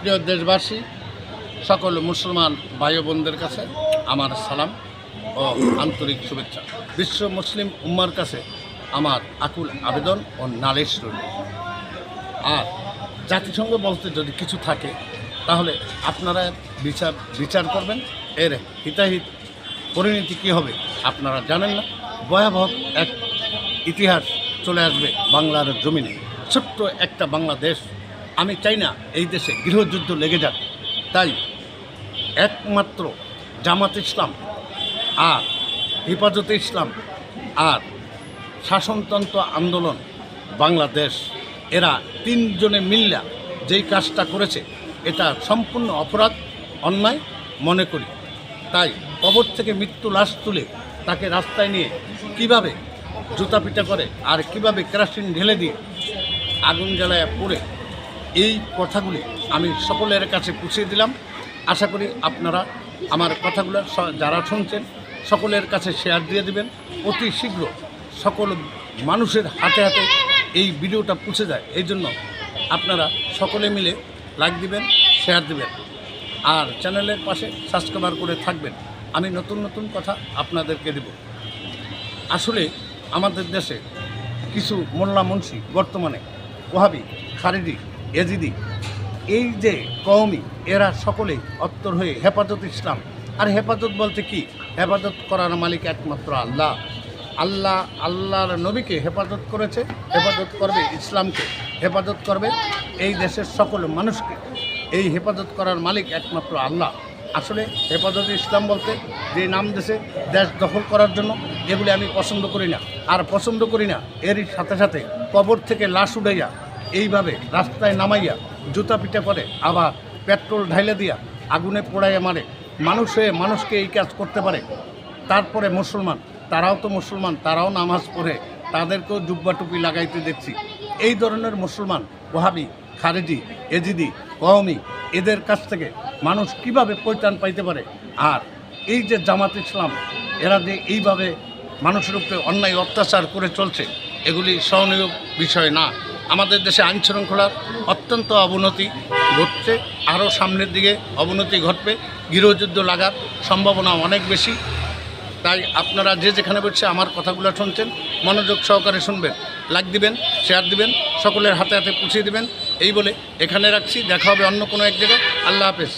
প্রিয় দেশবাসী, সকল মুসলমান ভাই বোনদের কাছে আমার সালাম ও আন্তরিক শুভেচ্ছা। বিশ্ব মুসলিম উম্মার কাছে আমার আকুল আবেদন ও নালিশ রইল। আর জাতিসংঘ বলতে যদি কিছু থাকে, তাহলে আপনারা বিচার বিচার করবেন। এর হিতাহিত পরিণতি কী হবে আপনারা জানেন না। ভয়াবহ এক ইতিহাস চলে আসবে বাংলার জমিনে। ছোট্ট একটা বাংলাদেশ আমি চাই না এই দেশে গৃহযুদ্ধ লেগে যাক। তাই একমাত্র জামাত ইসলাম আর হেফাজতে ইসলাম আর শাসনতন্ত্র আন্দোলন বাংলাদেশ, এরা তিনজনে মিল্লা যেই কাজটা করেছে, এটা সম্পূর্ণ অপরাধ, অন্যায় মনে করি। তাই কবর থেকে মৃত্যু লাশ তুলে তাকে রাস্তায় নিয়ে কীভাবে জুতা পিটা করে আর কীভাবে কেরাসিন ঢেলে দিয়ে আগুন জ্বালায় পড়ে এই কথাগুলি আমি সকলের কাছে পুছিয়ে দিলাম। আশা করি আপনারা আমার কথাগুলো যারা শুনছেন, সকলের কাছে শেয়ার দিয়ে দিবেন। অতি শীঘ্র সকল মানুষের হাতে হাতে এই ভিডিওটা পুছে যায়। এই জন্য আপনারা সকলে মিলে লাইক দিবেন শেয়ার দিবেন। আর চ্যানেলের পাশে সাবস্ক্রাইবার করে থাকবেন। আমি নতুন নতুন কথা আপনাদেরকে দেব। আসলে আমাদের দেশে কিছু মোল্লা মুন্সি বর্তমানে ওহাবি খারিদি এজিদি এই যে কওমি, এরা সকলেই অত্তর হয়ে হেফাজত ইসলাম। আর হেফাজত বলতে কি? হেফাজত করার মালিক একমাত্র আল্লাহ। আল্লাহ, আল্লাহর নবীকে হেফাজত করেছে, হেফাজত করবে ইসলামকে, হেফাজত করবে এই দেশের সকল মানুষকে। এই হেফাজত করার মালিক একমাত্র আল্লাহ। আসলে হেফাজত ইসলাম বলতে যে নাম দেশে দেশ দখল করার জন্য, এগুলি আমি পছন্দ করি না। আর পছন্দ করি না, এরই সাথে সাথে কবর থেকে লাশ উঠাইয়া এইভাবে রাস্তায় নামাইয়া জুতা পিটা করে, আবার পেট্রোল ঢাইলে দিয়া আগুনে পোড়াইয়া মারে। মানুষ হয়ে মানুষকে এই কাজ করতে পারে। তারপরে মুসলমান, তারাও তো মুসলমান, তারাও নামাজ পড়ে, তাদেরকেও জুব্বা টুপি লাগাইতে দেখছি। এই ধরনের মুসলমান, ওহাবি, খারেজি, এজিদি, কওমি, এদের কাছ থেকে মানুষ কীভাবে পরিত্রাণ পাইতে পারে? আর এই যে জামাত ইসলাম, এরা যে এইভাবে মানুষের উপরে অন্যায় অত্যাচার করে চলছে, এগুলি সহনীয় বিষয় না। আমাদের দেশে আইন শৃঙ্খলার অত্যন্ত অবনতি ঘটছে। আরও সামনের দিকে অবনতি ঘটবে। গৃহযুদ্ধ লাগার সম্ভাবনা অনেক বেশি। তাই আপনারা যে যেখানে বসছে আমার কথাগুলো শুনছেন, মনোযোগ সহকারে শুনবেন লাইক দিবেন শেয়ার দিবেন, সকলের হাতে হাতে পুছিয়ে দিবেন। এই বলে এখানে রাখছি। দেখা হবে অন্য কোনো এক জায়গায়। আল্লাহ হাফেজ।